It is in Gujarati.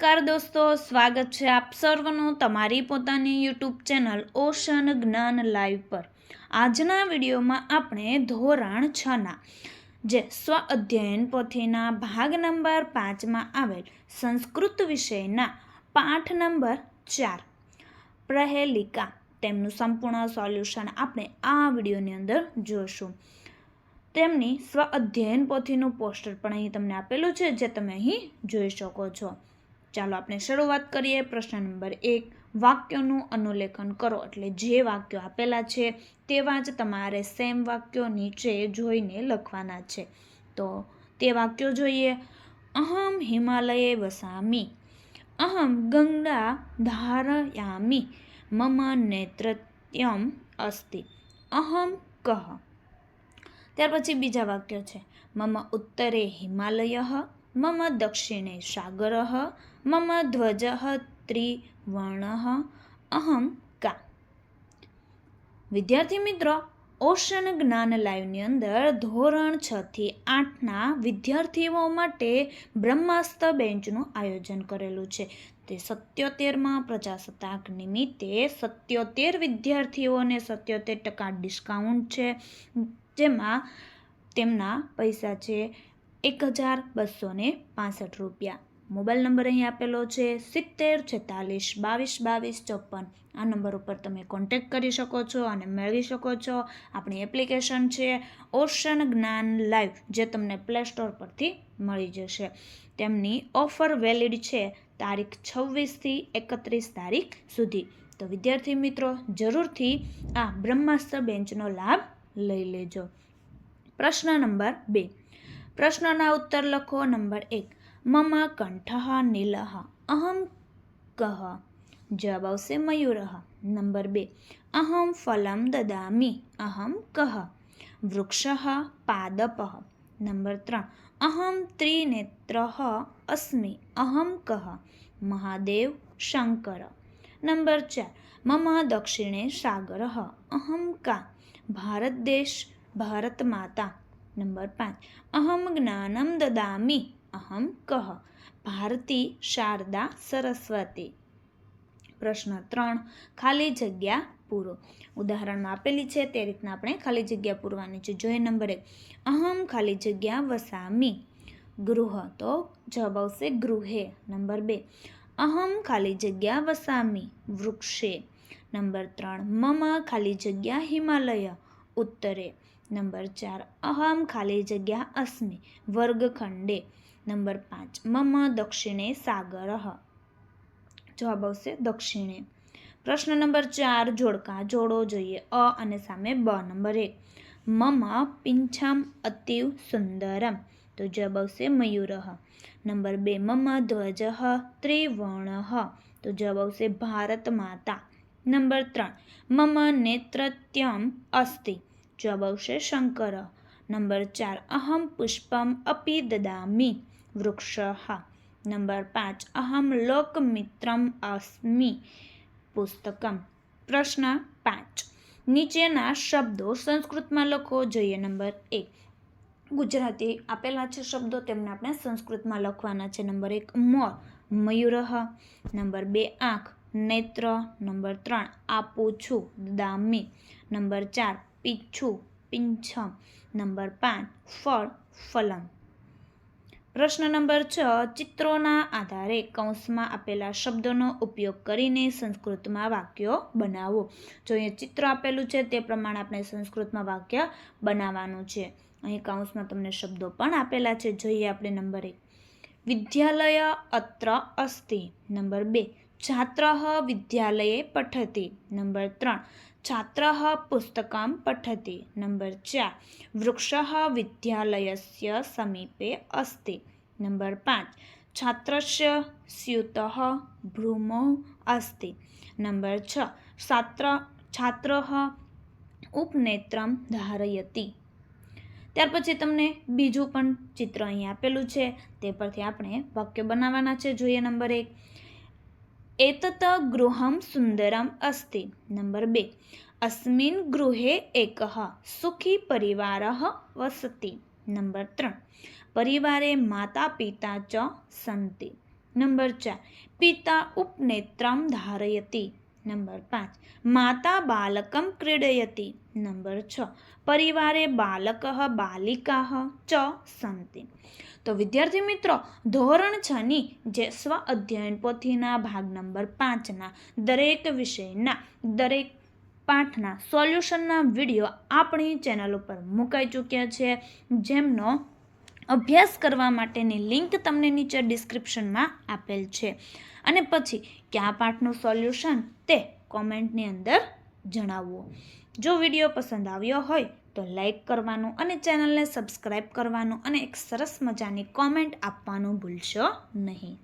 નમસ્કાર દોસ્તો, સ્વાગત છે આપ સર્વનું તમારી પોતાની YouTube channel Ocean Gyan live પર. આજના વિડીયોમાં આપણે ધોરણ છના જે સ્વ અધ્યયન પોથીના ભાગ નંબર પાંચમાં આવેલ સંસ્કૃત વિષયના પાઠ નંબર ચાર પ્રહેલિકા. તેમનું સંપૂર્ણ સોલ્યુશન આપણે આ વિડીયોની અંદર જોશું. તેમની સ્વ અધ્યયન પોથીનું પોસ્ટર પણ અહીં તમને આપેલું છે, જે તમે અહીં જોઈ શકો છો. ચાલો આપણે શરૂઆત કરીએ પ્રશ્ન નંબર એક. વાક્યોનું અનુલેખન કરો. એટલે જે વાક્યો આપેલા છે તેવા જ તમારે સેમ વાક્યો નીચે જોઈને લખવાના છે. તો તે વાક્યો જોઈએ. અહમ હિમાલયે વસામી. અહમ ગંગા ધારયામી. મમ નેત્રત્યમ અસ્તિ. અહમ કહ. ત્યાર પછી બીજા વાક્યો છે. મમ ઉત્તરે હિમાલય. મમ દક્ષિણે સાગર મમ ધ્વજ ત્રિવર્ણ અહમ કા વિદ્યાર્થી મિત્રો ઓશન જ્ઞાન લાઈવની અંદર ધોરણ છ થી આઠના વિદ્યાર્થીઓ માટે બ્રહ્માસ્ત્ર બેન્ચનું આયોજન કરેલું છે. તે સત્યોતેરમાં પ્રજાસત્તાક નિમિત્તે સત્યોતેર વિદ્યાર્થીઓને સત્યોતેર ટકા ડિસ્કાઉન્ટ છે. જેમાં તેમના પૈસા છે એક હજાર બસો ને પાસઠ રૂપિયા. મોબાઈલ નંબર અહીં આપેલો છે સિત્તેર છેતાલીસ બાવીસ બાવીસ ચોપન. આ નંબર ઉપર તમે કોન્ટેક્ટ કરી શકો છો અને મેળવી શકો છો આપણી એપ્લિકેશન છે ઓશન જ્ઞાન લાઈવ, જે તમને પ્લે સ્ટોર પરથી મળી જશે. તેમની ઓફર વેલિડ છે તારીખ છવ્વીસથી એકત્રીસ તારીખ સુધી. તો વિદ્યાર્થી મિત્રો, જરૂરથી આ બ્રહ્માસ્ત્ર બેન્ચનો લાભ લઈ લેજો. પ્રશ્ન નંબર બે. પ્રશ્નના ઉત્તર લખો નંબર એક. મમ કંઠ નીલ. અહમ કહ જવાબ આવશે મયુર. નંબર બે. અહમ ફલમ દદામી. અહમ કહ વૃક્ષ પાદપ. નંબર ત્રણ. અહમ ત્રિનેત્ર અસ્મિ. અહમ કહ મહાદેવ શંકર. નંબર ચાર. મમ દક્ષિણે સાગર. અહમ કા. ભારત દેશ, ભારત માતા. નંબર પાંચ. અહમ જ્ઞાનમ દદામી. અહમ કહ. ભારતી શારદા સરસ્વતી. પ્રશ્ન ત્રણ. ખાલી જગ્યા પૂરો. ઉદાહરણમાં આપેલી છે તે રીતના આપણે ખાલી જગ્યા પૂરવાની છે. જોઈએ નંબર એક. અહમ ખાલી જગ્યા વસામી. ગૃહ તો જવાબ આવશે ગૃહે. નંબર બે. અહમ ખાલી જગ્યા વસામી. વૃક્ષે. નંબર ત્રણ. મમ ખાલી જગ્યા હિમાલય. ઉત્તરે. નંબર ચાર, અહમ ખાલી જગ્યા અસ્મિ, વર્ગખંડે. નંબર પાંચ, મમ દક્ષિણે સાગર. જવાબ આવશે દક્ષિણે. પ્રશ્ન નંબર ચાર, જોડકા જોડો જોઈએ, અ અને સામે બ નંબર એક. મમ પિંછમ અતિવ સુંદરમ. તો જવાબ આવશે મયુર. નંબર બે, મમ ધ્વજ ત્રિવર્ણ. તો જવાબ આવશે ભારત માતા. નંબર ત્રણ, મમ નેત્રત્યમ અસ્તિ. જવાબ આવશે શંકર. નંબર ચાર, અહમ પુષ્પમ અપી દદામી વૃક્ષ. નંબર પાંચ, અહમ લોકમિત્રમ અસ્મિ પુસ્તકમ. પ્રશ્ન પાંચ, નીચેના શબ્દો સંસ્કૃતમાં લખો. જોઈએ નંબર એક, ગુજરાતી આપેલા છે શબ્દો, તેમને આપણે સંસ્કૃતમાં લખવાના છે. નંબર એક, મોર મયુરહ નંબર બે, આંખ, નેત્ર. નંબર ત્રણ, આપું છું દામી નંબર ચાર પીછું પિંછમ. નંબર પાંચ, ફળ, ફલમ. પ્રશ્ન નંબર છ, ચિત્રોના આધારે કૌંસમાં આપેલા શબ્દોનો ઉપયોગ કરીને સંસ્કૃતમાં વાક્યો બનાવો. જો અહીંયા ચિત્ર આપેલું છે, તે પ્રમાણે આપણે સંસ્કૃતમાં વાક્ય બનાવવાનું છે. અહીં કૌંસમાં તમને શબ્દો પણ આપેલા છે. જોઈએ આપણે નંબર એક. વિદ્યાલય અત્ર અસ્તિ. નંબર બે. છાત્ર વિદ્યાલયે પઠતી નંબર ત્રણ છાત્ર पुस्तकं पठति। નંબર ચાર વૃક્ષ विद्यालयस्य સમીપે અસ્તિ નંબર પાંચ छात्रस्य સ્યુત ભ્રૂમો અસ્તિ નંબર છ છાત્ર छात्रः ઉપનેત્રમ ધારયતિ ત્યાર પછી તમને બીજું પણ ચિત્ર અહીં આપેલું છે. તે પરથી આપણે વાક્ય બનાવવાના છે. જોઈએ નંબર એક. एतत् गृहं सुन्दरम् अस्ति नम्बर् बे अस्मिन् गृहे एकः सुखी परिवारः वसति नम्बर् त्रीणि परिवारे माता पिता च सन्ति नम्बर् चार पिता उपनेत्रं धारयति નંબર પાંચ. માતા બાલકમ ક્રીડયતી. નંબર છ. પરિવારે બાલક બાલિકા ચ સંતિ. તો વિદ્યાર્થી મિત્રો, ધોરણ છની જે સ્વ અધ્યયન પોથીના ભાગ નંબર પાંચના દરેક વિષયના, દરેક પાઠના સોલ્યુશનના વીડિયો આપણી ચેનલ ઉપર મુકાઈ ચૂક્યા છે. જેમનો અભ્યાસ કરવા માટેની લિંક તમને નીચે ડિસ્ક્રિપ્શનમાં આપેલ છે. અને પછી કયા પાઠનું સોલ્યુશન તે કોમેન્ટની અંદર જણાવવું જો વીડિયો પસંદ આવ્યો હોય તો લાઈક કરવાનું અને ચેનલને સબસ્ક્રાઈબ કરવાનું અને એક સરસ મજાની કોમેન્ટ આપવાનું ભૂલશો નહીં.